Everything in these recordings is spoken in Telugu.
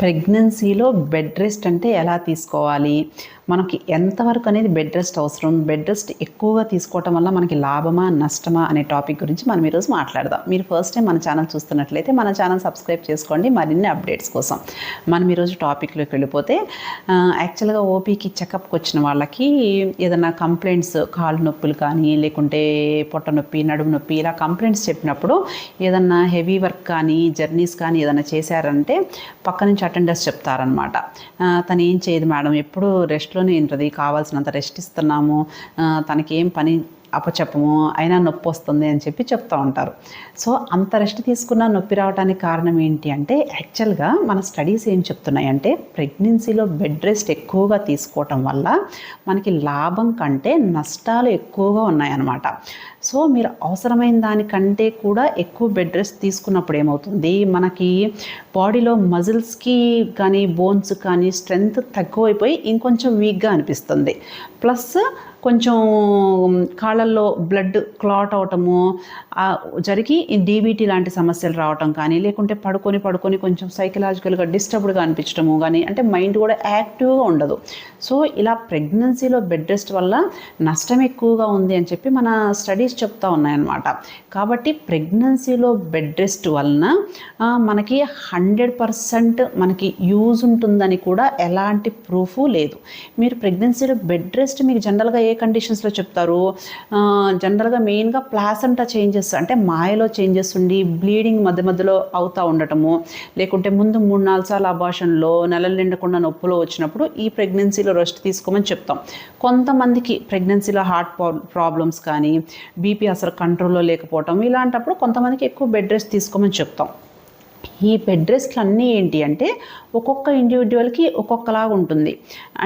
ప్రెగ్నెన్సీలో బెడ్ రెస్ట్ అంటే ఎలా తీసుకోవాలి? మనకి ఎంతవరకు అనేది బెడ్ రెస్ట్ అవసరం? బెడ్ రెస్ట్ ఎక్కువగా తీసుకోవటం వల్ల మనకి లాభమా నష్టమా అనే టాపిక్ గురించి మనం ఈరోజు మాట్లాడదాం. మీరు ఫస్ట్ టైం మన ఛానల్ చూస్తున్నట్లయితే మన ఛానల్ సబ్స్క్రైబ్ చేసుకోండి. మరిన్ని అప్డేట్స్ కోసం మనం ఈరోజు టాపిక్లోకి వెళ్ళిపోతే యాక్చువల్గా ఓపీకి చెకప్కి వచ్చిన వాళ్ళకి ఏదైనా కంప్లైంట్స్ కాళ్ళు నొప్పులు కానీ లేకుంటే పొట్ట నొప్పి నడుము నొప్పి ఇలా కంప్లైంట్స్ చెప్పినప్పుడు ఏదన్నా హెవీ వర్క్ కానీ జర్నీస్ కానీ ఏదైనా చేశారంటే పక్క నుంచి అటెండర్స్ చెప్తారనమాట తను ఏం చేయదు మేడం? ఎప్పుడు రెస్ట్లోనే ఉంటుంది కావాల్సినంత రెస్ట్ ఇస్తున్నాము. తనకి ఏం పని అప్పచెప్పము అయినా నొప్పి వస్తుంది అని చెప్పి చెప్తూ ఉంటారు. సో అంత రెస్ట్ తీసుకున్న నొప్పి రావడానికి కారణం ఏంటి అంటే యాక్చువల్గా మన స్టడీస్ ఏం చెప్తున్నాయి అంటే ప్రెగ్నెన్సీలో బెడ్ రెస్ట్ ఎక్కువగా తీసుకోవటం వల్ల మనకి లాభం కంటే నష్టాలు ఎక్కువగా ఉన్నాయన్నమాట. సో మీరు అవసరమైన దానికంటే కూడా ఎక్కువ బెడ్ రెస్ట్ తీసుకున్నప్పుడు ఏమవుతుంది? మనకి బాడీలో మజిల్స్కి కానీ బోన్స్ కానీ స్ట్రెంగ్త్ తక్కువైపోయి ఇంకొంచెం వీక్గా అనిపిస్తుంది. ప్లస్ కొంచెం కాళ్ళల్లో బ్లడ్ క్లాట్ అవటము జరిగి డీబీటీ లాంటి సమస్యలు రావటం కానీ లేకుంటే పడుకొని పడుకొని కొంచెం సైకలాజికల్గా డిస్టర్బ్డ్గా అనిపించడము కానీ అంటే మైండ్ కూడా యాక్టివ్గా ఉండదు. సో ఇలా ప్రెగ్నెన్సీలో బెడ్ రెస్ట్ వల్ల నష్టం ఎక్కువగా ఉంది అని చెప్పి మన స్టడీస్ చెప్తా ఉన్నాయన్నమాట. కాబట్టి ప్రెగ్నెన్సీలో బెడ్ రెస్ట్ వలన మనకి హండ్రెడ్ పర్సెంట్ మనకి యూజ్ ఉంటుందని కూడా ఎలాంటి ప్రూఫ్ లేదు. మీరు ప్రెగ్నెన్సీలో బెడ్ రెస్ట్ మీకు జనరల్గా ఏ ఏ కండిషన్స్లో చెప్తారు. జనరల్గా మెయిన్గా ప్లాసంటా చేంజెస్ అంటే మాయలో చేంజెస్ ఉండి బ్లీడింగ్ మధ్య మధ్యలో అవుతూ ఉండటము. లేకుంటే ముందు మూడు నాలుగు సార్లు అబాషన్లో నెలలు నిండకుండా నొప్పులో వచ్చినప్పుడు ఈ ప్రెగ్నెన్సీలో రెస్ట్ తీసుకోమని చెప్తాం. కొంతమందికి ప్రెగ్నెన్సీలో హార్ట్ ప్రాబ్లమ్స్ కానీ బీపీ అసలు కంట్రోల్లో లేకపోవటం ఇలాంటప్పుడు కొంతమందికి ఎక్కువ బెడ్ రెస్ట్ తీసుకోమని చెప్తాం. ఈ బెడ్ రెస్ట్లు అన్నీ ఏంటి అంటే ఒక్కొక్క ఇండివిజువల్కి ఒక్కొక్కలాగా ఉంటుంది.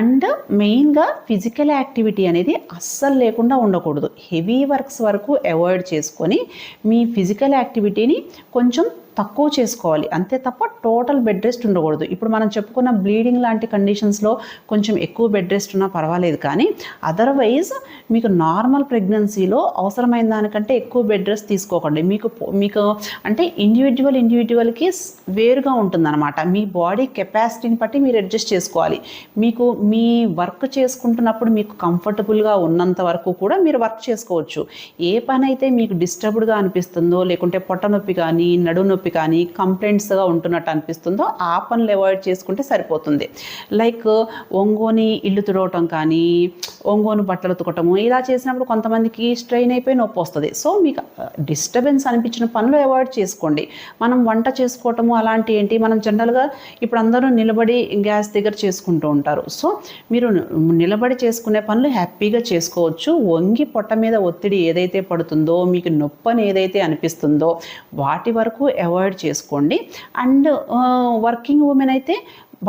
అండ్ మెయిన్గా ఫిజికల్ యాక్టివిటీ అనేది అస్సలు లేకుండా ఉండకూడదు. హెవీ వర్క్స్ వరకు అవాయిడ్ చేసుకొని మీ ఫిజికల్ యాక్టివిటీని కొంచెం తక్కువ చేసుకోవాలి. అంతే తప్ప టోటల్ బెడ్ రెస్ట్ ఉండకూడదు. ఇప్పుడు మనం చెప్పుకున్న బ్లీడింగ్ లాంటి కండిషన్స్లో కొంచెం ఎక్కువ బెడ్ రెస్ట్ ఉన్నా పర్వాలేదు కానీ అదర్వైజ్ మీకు నార్మల్ ప్రెగ్నెన్సీలో అవసరమైన దానికంటే ఎక్కువ బెడ్ రెస్ట్ తీసుకోకండి. మీకు మీకు అంటే ఇండివిజువల్ ఇండివిజువల్కి వేరుగా ఉంటుందన్నమాట. మీ బాడీ కెపాసిటీని బట్టి మీరు అడ్జస్ట్ చేసుకోవాలి. మీకు మీ వర్క్ చేసుకుంటున్నప్పుడు మీకు కంఫర్టబుల్గా ఉన్నంత వరకు కూడా మీరు వర్క్ చేసుకోవచ్చు. ఏ పని అయితే మీకు డిస్టర్బ్డ్గా అనిపిస్తుందో లేకుంటే పొట్ట నొప్పి కానీ నడు నొప్పి కానీ కంప్లైంట్స్గా ఉంటున్నట్టు అనిపిస్తుందో ఆ పనులు అవాయిడ్ చేసుకుంటే సరిపోతుంది. లైక్ ఒంగోని ఇల్లు తుడవటం కానీ ఒంగోను బట్టలు ఉతకటము ఇలా చేసినప్పుడు కొంతమందికి స్ట్రెయిన్ అయిపోయి నొప్పి వస్తుంది. సో మీకు డిస్టర్బెన్స్ అనిపించిన పనులు అవాయిడ్ చేసుకోండి. మనం వంట చేసుకోవటము అలాంటి ఏంటి? మనం జనరల్గా ఇప్పుడు అందరూ నిలబడి గ్యాస్ దగ్గర చేసుకుంటూ ఉంటారు. సో మీరు నిలబడి చేసుకునే పనులు హ్యాపీగా చేసుకోవచ్చు. వంగి పొట్ట మీద ఒత్తిడి ఏదైతే పడుతుందో మీకు నొప్పని ఏదైతే అనిపిస్తుందో వాటి వరకు అవాయిడ్ చేసుకోండి. అండ్ వర్కింగ్ ఉమెన్ అయితే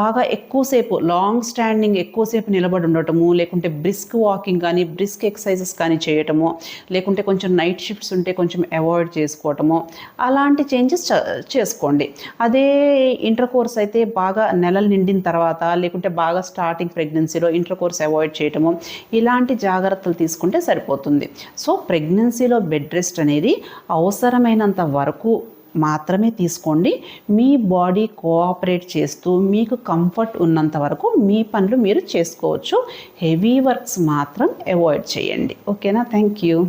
బాగా ఎక్కువసేపు లాంగ్ స్టాండింగ్ ఎక్కువసేపు నిలబడి ఉండటము లేకుంటే బ్రిస్క్ వాకింగ్ కానీ బ్రిస్క్ ఎక్సర్సైజెస్ కానీ చేయటము లేకుంటే కొంచెం నైట్ షిఫ్ట్స్ ఉంటే కొంచెం అవాయిడ్ చేసుకోవటము అలాంటి చేంజెస్ చేసుకోండి. అదే ఇంటర్ కోర్స్ అయితే బాగా నెలలు నిండిన తర్వాత లేకుంటే బాగా స్టార్టింగ్ ప్రెగ్నెన్సీలో ఇంటర్ కోర్స్ అవాయిడ్ చేయటము ఇలాంటి జాగ్రత్తలు తీసుకుంటే సరిపోతుంది. సో ప్రెగ్నెన్సీలో బెడ్ రెస్ట్ అనేది అవసరమైనంత వరకు మాత్రమే తీసుకోండి. మీ బాడీ కోఆపరేట్ చేస్తూ మీకు కంఫర్ట్ ఉన్నంత వరకు మీ పనులు మీరు చేసుకోవచ్చు. హెవీ వర్క్స్ మాత్రం అవాయిడ్ చేయండి. ఓకేనా? Thank you.